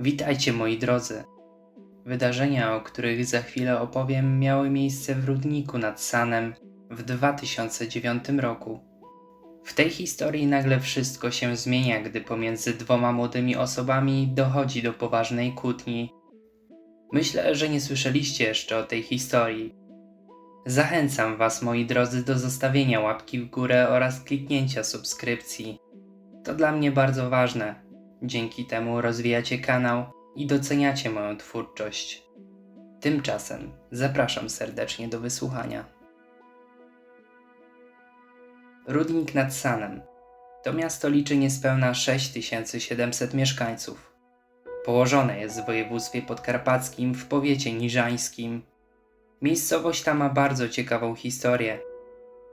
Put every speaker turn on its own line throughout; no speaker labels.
Witajcie moi drodzy. Wydarzenia, o których za chwilę opowiem, miały miejsce w Rudniku nad Sanem w 2009 roku. W tej historii nagle wszystko się zmienia, gdy pomiędzy dwoma młodymi osobami dochodzi do poważnej kłótni. Myślę, że nie słyszeliście jeszcze o tej historii. Zachęcam Was, moi drodzy, do zostawienia łapki w górę oraz kliknięcia subskrypcji. To dla mnie bardzo ważne. Dzięki temu rozwijacie kanał i doceniacie moją twórczość. Tymczasem zapraszam serdecznie do wysłuchania. Rudnik nad Sanem. To miasto liczy niespełna 6700 mieszkańców. Położone jest w województwie podkarpackim w powiecie niżańskim. Miejscowość ta ma bardzo ciekawą historię.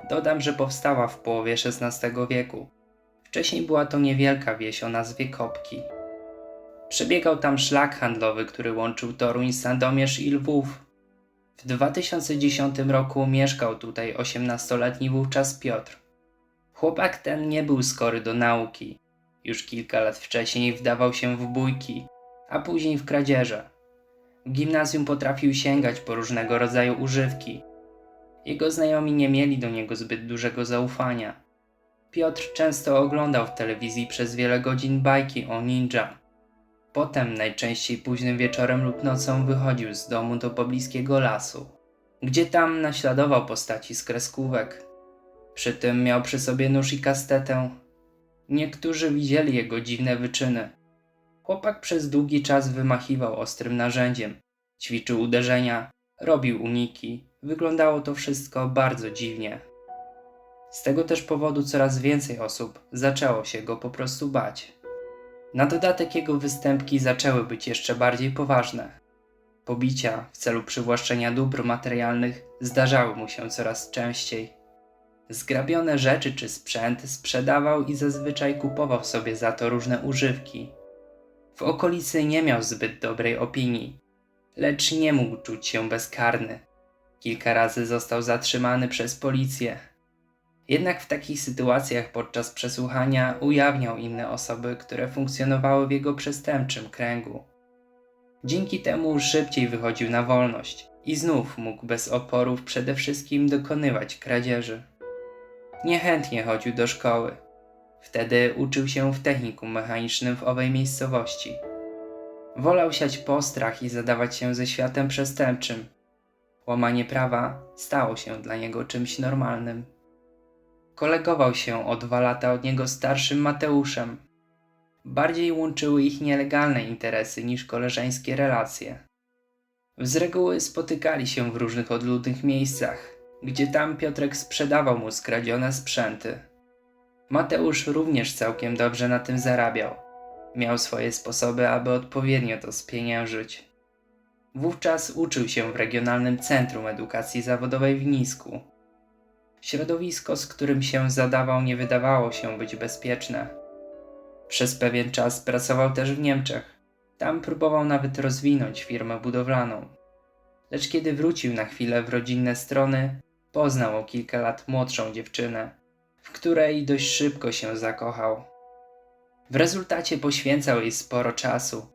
Dodam, że powstała w połowie XVI wieku. Wcześniej była to niewielka wieś o nazwie Kopki. Przebiegał tam szlak handlowy, który łączył Toruń, Sandomierz i Lwów. W 2010 roku mieszkał tutaj 18-letni wówczas Piotr. Chłopak ten nie był skory do nauki. Już kilka lat wcześniej wdawał się w bójki, a później w kradzieże. W gimnazjum potrafił sięgać po różnego rodzaju używki. Jego znajomi nie mieli do niego zbyt dużego zaufania. Piotr często oglądał w telewizji przez wiele godzin bajki o ninja. Potem, najczęściej późnym wieczorem lub nocą, wychodził z domu do pobliskiego lasu, gdzie tam naśladował postaci z kreskówek. Przy tym miał przy sobie nóż i kastetę. Niektórzy widzieli jego dziwne wyczyny. Chłopak przez długi czas wymachiwał ostrym narzędziem, ćwiczył uderzenia, robił uniki. Wyglądało to wszystko bardzo dziwnie. Z tego też powodu coraz więcej osób zaczęło się go po prostu bać. Na dodatek jego występki zaczęły być jeszcze bardziej poważne. Pobicia w celu przywłaszczenia dóbr materialnych zdarzały mu się coraz częściej. Zgrabione rzeczy czy sprzęt sprzedawał i zazwyczaj kupował sobie za to różne używki. W okolicy nie miał zbyt dobrej opinii, lecz nie mógł czuć się bezkarny. Kilka razy został zatrzymany przez policję, jednak w takich sytuacjach podczas przesłuchania ujawniał inne osoby, które funkcjonowały w jego przestępczym kręgu. Dzięki temu szybciej wychodził na wolność i znów mógł bez oporów przede wszystkim dokonywać kradzieży. Niechętnie chodził do szkoły. Wtedy uczył się w technikum mechanicznym w owej miejscowości. Wolał siać postrach i zadawać się ze światem przestępczym. Łamanie prawa stało się dla niego czymś normalnym. Kolegował się o dwa lata od niego starszym Mateuszem. Bardziej łączyły ich nielegalne interesy niż koleżeńskie relacje. Z reguły spotykali się w różnych odludnych miejscach, gdzie tam Piotrek sprzedawał mu skradzione sprzęty. Mateusz również całkiem dobrze na tym zarabiał. Miał swoje sposoby, aby odpowiednio to spieniężyć. Wówczas uczył się w Regionalnym Centrum Edukacji Zawodowej w Nisku Środowisko, z którym się zadawał, nie wydawało się być bezpieczne. Przez pewien czas pracował też w Niemczech. Tam próbował nawet rozwinąć firmę budowlaną. Lecz kiedy wrócił na chwilę w rodzinne strony, poznał o kilka lat młodszą dziewczynę, w której dość szybko się zakochał. W rezultacie poświęcał jej sporo czasu,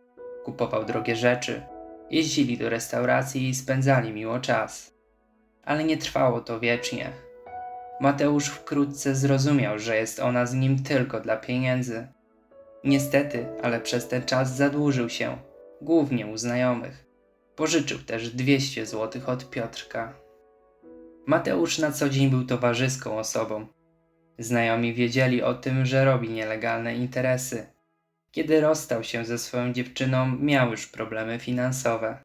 kupował drogie rzeczy, jeździli do restauracji i spędzali miło czas. Ale nie trwało to wiecznie. Mateusz wkrótce zrozumiał, że jest ona z nim tylko dla pieniędzy. Niestety, ale przez ten czas zadłużył się, głównie u znajomych. Pożyczył też 200 zł od Piotrka. Mateusz na co dzień był towarzyską osobą. Znajomi wiedzieli o tym, że robi nielegalne interesy. Kiedy rozstał się ze swoją dziewczyną, miał już problemy finansowe.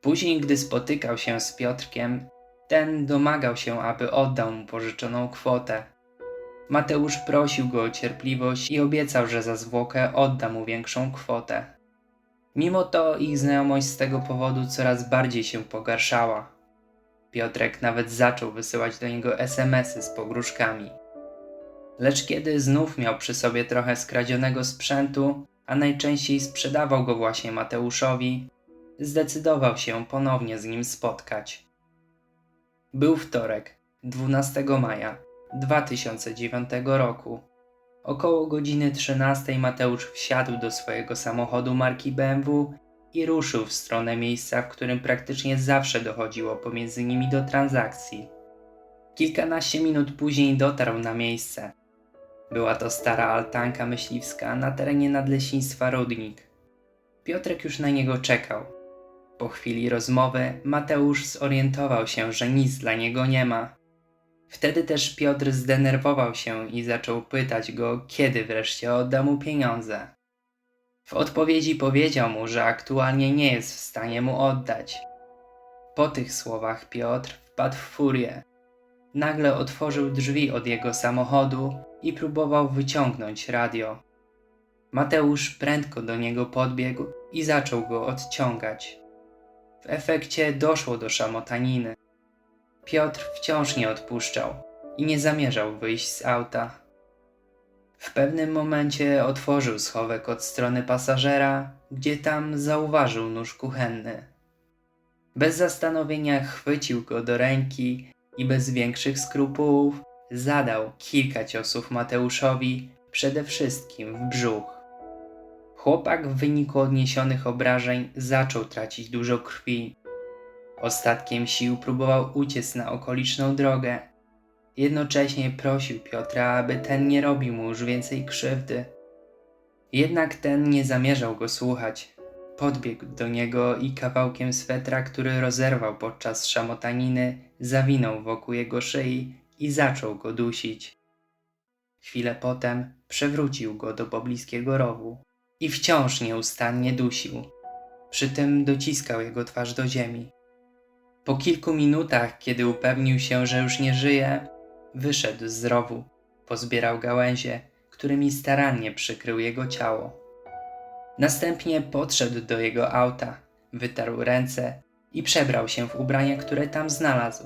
Później, gdy spotykał się z Piotrkiem, ten domagał się, aby oddał mu pożyczoną kwotę. Mateusz prosił go o cierpliwość i obiecał, że za zwłokę odda mu większą kwotę. Mimo to ich znajomość z tego powodu coraz bardziej się pogarszała. Piotrek nawet zaczął wysyłać do niego SMSy z pogróżkami. Lecz kiedy znów miał przy sobie trochę skradzionego sprzętu, a najczęściej sprzedawał go właśnie Mateuszowi, zdecydował się ponownie z nim spotkać. Był wtorek, 12 maja 2009 roku. Około godziny 13 Mateusz wsiadł do swojego samochodu marki BMW i ruszył w stronę miejsca, w którym praktycznie zawsze dochodziło pomiędzy nimi do transakcji. Kilkanaście minut później dotarł na miejsce. Była to stara altanka myśliwska na terenie nadleśnictwa Rudnik. Piotrek już na niego czekał. Po chwili rozmowy Mateusz zorientował się, że nic dla niego nie ma. Wtedy też Piotr zdenerwował się i zaczął pytać go, kiedy wreszcie odda mu pieniądze. W odpowiedzi powiedział mu, że aktualnie nie jest w stanie mu oddać. Po tych słowach Piotr wpadł w furię. Nagle otworzył drzwi od jego samochodu i próbował wyciągnąć radio. Mateusz prędko do niego podbiegł i zaczął go odciągać. W efekcie doszło do szamotaniny. Piotr wciąż nie odpuszczał i nie zamierzał wyjść z auta. W pewnym momencie otworzył schowek od strony pasażera, gdzie tam zauważył nóż kuchenny. Bez zastanowienia chwycił go do ręki i bez większych skrupułów zadał kilka ciosów Mateuszowi, przede wszystkim w brzuch. Chłopak w wyniku odniesionych obrażeń zaczął tracić dużo krwi. Ostatkiem sił próbował uciec na okoliczną drogę. Jednocześnie prosił Piotra, aby ten nie robił mu już więcej krzywdy. Jednak ten nie zamierzał go słuchać. Podbiegł do niego i kawałkiem swetra, który rozerwał podczas szamotaniny, zawinął wokół jego szyi i zaczął go dusić. Chwilę potem przewrócił go do pobliskiego rowu i wciąż nieustannie dusił. Przy tym dociskał jego twarz do ziemi. Po kilku minutach, kiedy upewnił się, że już nie żyje, wyszedł z rowu, pozbierał gałęzie, którymi starannie przykrył jego ciało. Następnie podszedł do jego auta, wytarł ręce i przebrał się w ubrania, które tam znalazł.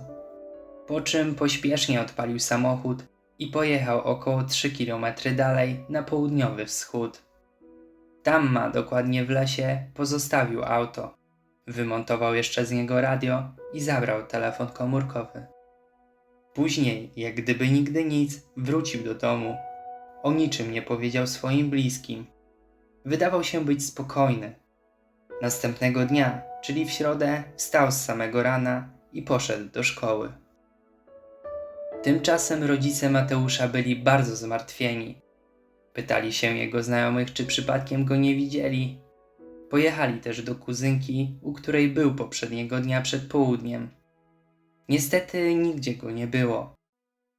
Po czym pośpiesznie odpalił samochód i pojechał około 3 km dalej na południowy wschód. Tam ma dokładnie w lesie pozostawił auto. Wymontował jeszcze z niego radio i zabrał telefon komórkowy. Później, jak gdyby nigdy nic, wrócił do domu. O niczym nie powiedział swoim bliskim. Wydawał się być spokojny. Następnego dnia, czyli w środę, wstał z samego rana i poszedł do szkoły. Tymczasem rodzice Mateusza byli bardzo zmartwieni. Pytali się jego znajomych, czy przypadkiem go nie widzieli. Pojechali też do kuzynki, u której był poprzedniego dnia przed południem. Niestety nigdzie go nie było.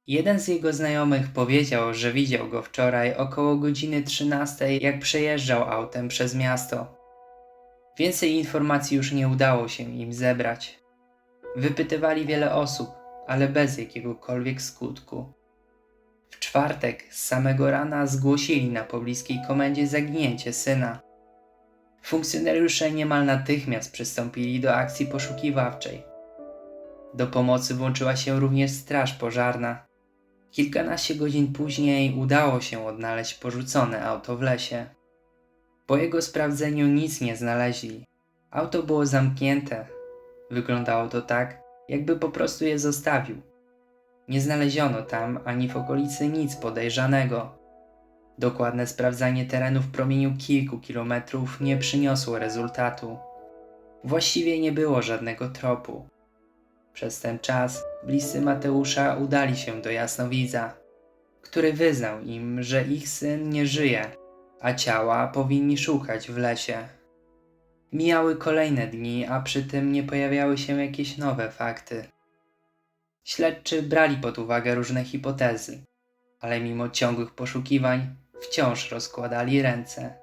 Jeden z jego znajomych powiedział, że widział go wczoraj około godziny 13, jak przejeżdżał autem przez miasto. Więcej informacji już nie udało się im zebrać. Wypytywali wiele osób, ale bez jakiegokolwiek skutku. W czwartek z samego rana zgłosili na pobliskiej komendzie zaginięcie syna. Funkcjonariusze niemal natychmiast przystąpili do akcji poszukiwawczej. Do pomocy włączyła się również straż pożarna. Kilkanaście godzin później udało się odnaleźć porzucone auto w lesie. Po jego sprawdzeniu nic nie znaleźli. Auto było zamknięte. Wyglądało to tak, jakby po prostu je zostawił. Nie znaleziono tam ani w okolicy nic podejrzanego. Dokładne sprawdzanie terenu w promieniu kilku kilometrów nie przyniosło rezultatu. Właściwie nie było żadnego tropu. Przez ten czas bliscy Mateusza udali się do jasnowidza, który wyznał im, że ich syn nie żyje, a ciała powinni szukać w lesie. Mijały kolejne dni, a przy tym nie pojawiały się jakieś nowe fakty. Śledczy brali pod uwagę różne hipotezy, ale mimo ciągłych poszukiwań wciąż rozkładali ręce.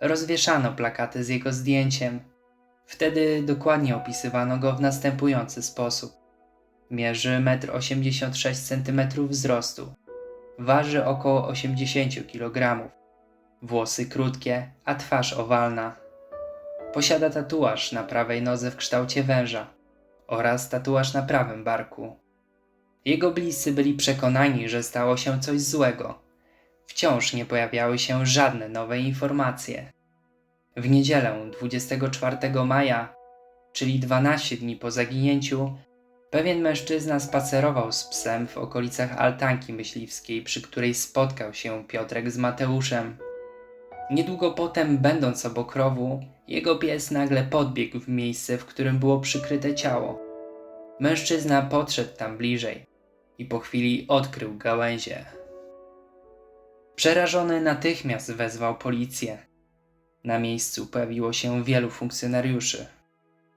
Rozwieszano plakaty z jego zdjęciem. Wtedy dokładnie opisywano go w następujący sposób. Mierzy 1,86 m wzrostu. Waży około 80 kg. Włosy krótkie, a twarz owalna. Posiada tatuaż na prawej nodze w kształcie węża oraz tatuaż na prawym barku. Jego bliscy byli przekonani, że stało się coś złego. Wciąż nie pojawiały się żadne nowe informacje. W niedzielę 24 maja, czyli 12 dni po zaginięciu, Pewien mężczyzna spacerował z psem w okolicach altanki myśliwskiej, przy której spotkał się Piotrek z Mateuszem. Niedługo potem, będąc obok rowu, jego pies nagle podbiegł w miejsce, w którym było przykryte ciało. Mężczyzna podszedł tam bliżej i po chwili odkrył gałęzie. Przerażony natychmiast wezwał policję. Na miejscu pojawiło się wielu funkcjonariuszy,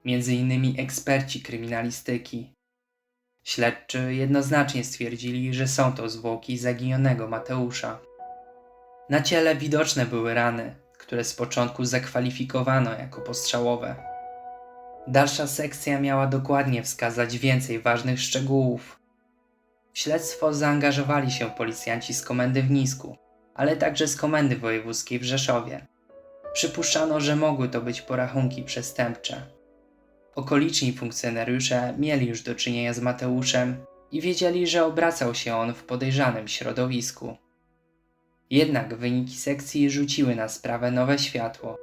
między innymi eksperci kryminalistyki. Śledczy jednoznacznie stwierdzili, że są to zwłoki zaginionego Mateusza. Na ciele widoczne były rany, które z początku zakwalifikowano jako postrzałowe. Dalsza sekcja miała dokładnie wskazać więcej ważnych szczegółów. W śledztwo zaangażowali się policjanci z komendy w Nisku, ale także z komendy wojewódzkiej w Rzeszowie. Przypuszczano, że mogły to być porachunki przestępcze. Okoliczni funkcjonariusze mieli już do czynienia z Mateuszem i wiedzieli, że obracał się on w podejrzanym środowisku. Jednak wyniki sekcji rzuciły na sprawę nowe światło.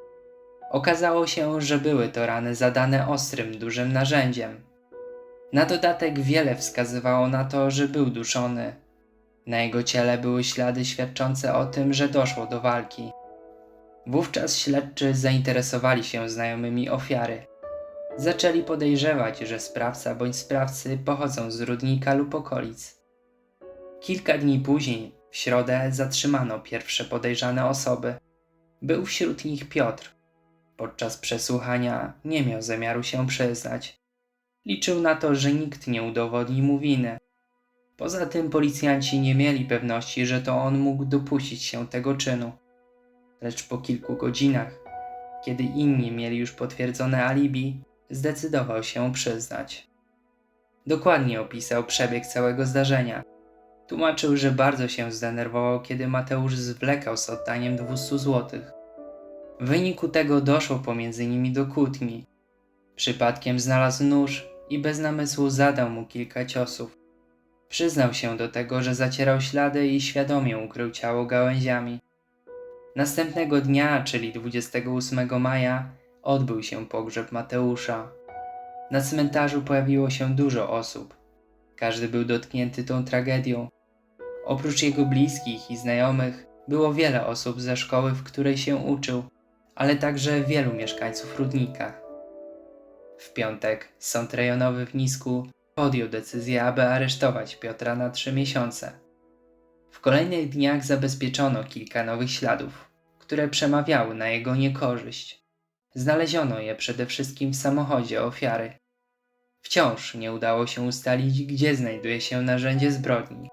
Okazało się, że były to rany zadane ostrym, dużym narzędziem. Na dodatek wiele wskazywało na to, że był duszony. Na jego ciele były ślady świadczące o tym, że doszło do walki. Wówczas śledczy zainteresowali się znajomymi ofiary. Zaczęli podejrzewać, że sprawca bądź sprawcy pochodzą z Rudnika lub okolic. Kilka dni później, w środę, zatrzymano pierwsze podejrzane osoby. Był wśród nich Piotr. Podczas przesłuchania nie miał zamiaru się przyznać. Liczył na to, że nikt nie udowodni mu winy. Poza tym policjanci nie mieli pewności, że to on mógł dopuścić się tego czynu. Lecz po kilku godzinach, kiedy inni mieli już potwierdzone alibi, zdecydował się przyznać. Dokładnie opisał przebieg całego zdarzenia. Tłumaczył, że bardzo się zdenerwował, kiedy Mateusz zwlekał z oddaniem 200 złotych. W wyniku tego doszło pomiędzy nimi do kłótni. Przypadkiem znalazł nóż i bez namysłu zadał mu kilka ciosów. Przyznał się do tego, że zacierał ślady i świadomie ukrył ciało gałęziami. Następnego dnia, czyli 28 maja, odbył się pogrzeb Mateusza. Na cmentarzu pojawiło się dużo osób. Każdy był dotknięty tą tragedią. Oprócz jego bliskich i znajomych, było wiele osób ze szkoły, w której się uczył, ale także wielu mieszkańców Rudnika. W piątek sąd rejonowy w Nisku podjął decyzję, aby aresztować Piotra na trzy miesiące. W kolejnych dniach zabezpieczono kilka nowych śladów, które przemawiały na jego niekorzyść. Znaleziono je przede wszystkim w samochodzie ofiary. Wciąż nie udało się ustalić, gdzie znajduje się narzędzie zbrodni.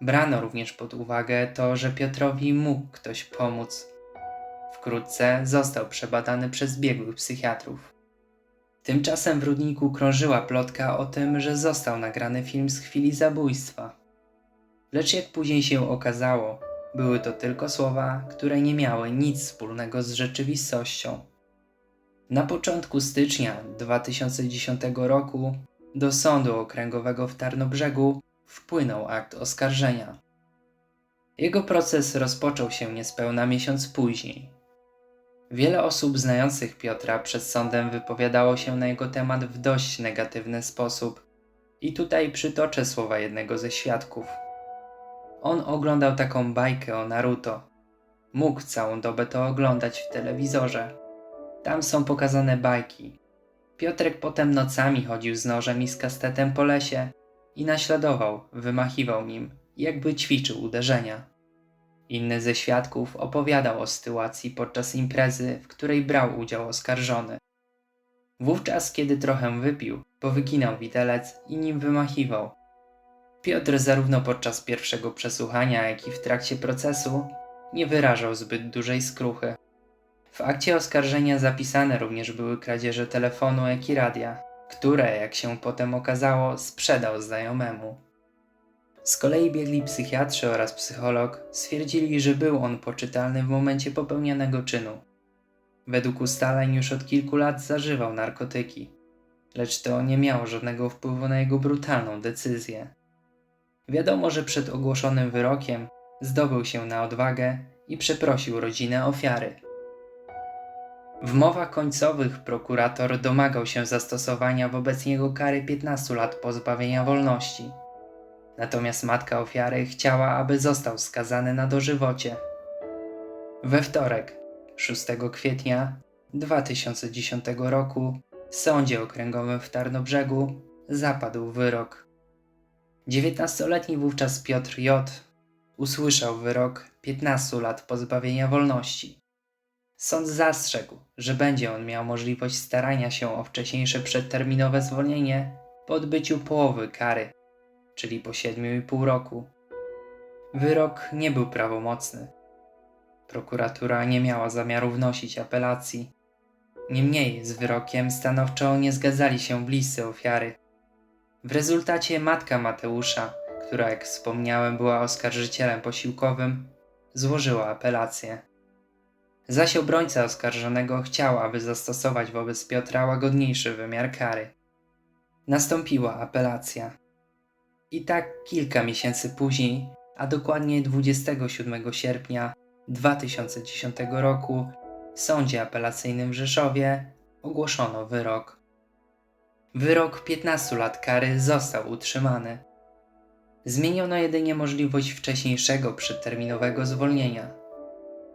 Brano również pod uwagę to, że Piotrowi mógł ktoś pomóc. Wkrótce został przebadany przez biegłych psychiatrów. Tymczasem w Rudniku krążyła plotka o tym, że został nagrany film z chwili zabójstwa. Lecz jak później się okazało, były to tylko słowa, które nie miały nic wspólnego z rzeczywistością. Na początku stycznia 2010 roku do Sądu Okręgowego w Tarnobrzegu wpłynął akt oskarżenia. Jego proces rozpoczął się niespełna miesiąc później. Wiele osób znających Piotra przed sądem wypowiadało się na jego temat w dość negatywny sposób. I tutaj przytoczę słowa jednego ze świadków. On oglądał taką bajkę o Naruto. Mógł całą dobę to oglądać w telewizorze. Tam są pokazane bajki. Piotrek potem nocami chodził z nożem i z kastetem po lesie i naśladował, wymachiwał nim, jakby ćwiczył uderzenia. Inny ze świadków opowiadał o sytuacji podczas imprezy, w której brał udział oskarżony. Wówczas, kiedy trochę wypił, powyginał widelec i nim wymachiwał. Piotr zarówno podczas pierwszego przesłuchania, jak i w trakcie procesu nie wyrażał zbyt dużej skruchy. W akcie oskarżenia zapisane również były kradzieże telefonu, jak i radia, które, jak się potem okazało, sprzedał znajomemu. Z kolei biegli psychiatrzy oraz psycholog stwierdzili, że był on poczytalny w momencie popełnianego czynu. Według ustaleń już od kilku lat zażywał narkotyki, lecz to nie miało żadnego wpływu na jego brutalną decyzję. Wiadomo, że przed ogłoszonym wyrokiem zdobył się na odwagę i przeprosił rodzinę ofiary. W mowach końcowych prokurator domagał się zastosowania wobec niego kary 15 lat pozbawienia wolności. Natomiast matka ofiary chciała, aby został skazany na dożywocie. We wtorek, 6 kwietnia 2010 roku, w sądzie okręgowym w Tarnobrzegu zapadł wyrok. 19-letni wówczas Piotr J. usłyszał wyrok 15 lat pozbawienia wolności. Sąd zastrzegł, że będzie on miał możliwość starania się o wcześniejsze przedterminowe zwolnienie po odbyciu połowy kary, czyli po 7,5 roku. Wyrok nie był prawomocny. Prokuratura nie miała zamiaru wnosić apelacji. Niemniej z wyrokiem stanowczo nie zgadzali się bliscy ofiary. W rezultacie matka Mateusza, która jak wspomniałem była oskarżycielem posiłkowym, złożyła apelację. Zaś obrońca oskarżonego chciał, aby zastosować wobec Piotra łagodniejszy wymiar kary. Nastąpiła apelacja. I tak kilka miesięcy później, a dokładnie 27 sierpnia 2010 roku, w sądzie apelacyjnym w Rzeszowie ogłoszono wyrok. Wyrok 15 lat kary został utrzymany. Zmieniono jedynie możliwość wcześniejszego przedterminowego zwolnienia.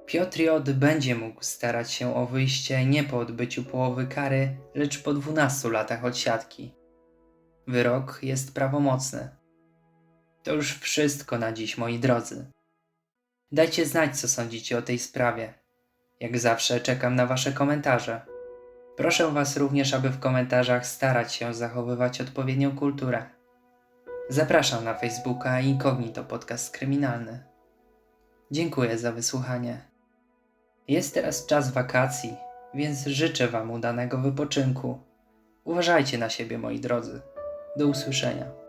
Piotr J. będzie mógł starać się o wyjście nie po odbyciu połowy kary, lecz po 12 latach odsiadki. Wyrok jest prawomocny. To już wszystko na dziś, moi drodzy. Dajcie znać, co sądzicie o tej sprawie. Jak zawsze czekam na Wasze komentarze. Proszę Was również, aby w komentarzach starać się zachowywać odpowiednią kulturę. Zapraszam na Facebooka Incognito Podcast Kryminalny. Dziękuję za wysłuchanie. Jest teraz czas wakacji, więc życzę Wam udanego wypoczynku. Uważajcie na siebie, moi drodzy. Do usłyszenia.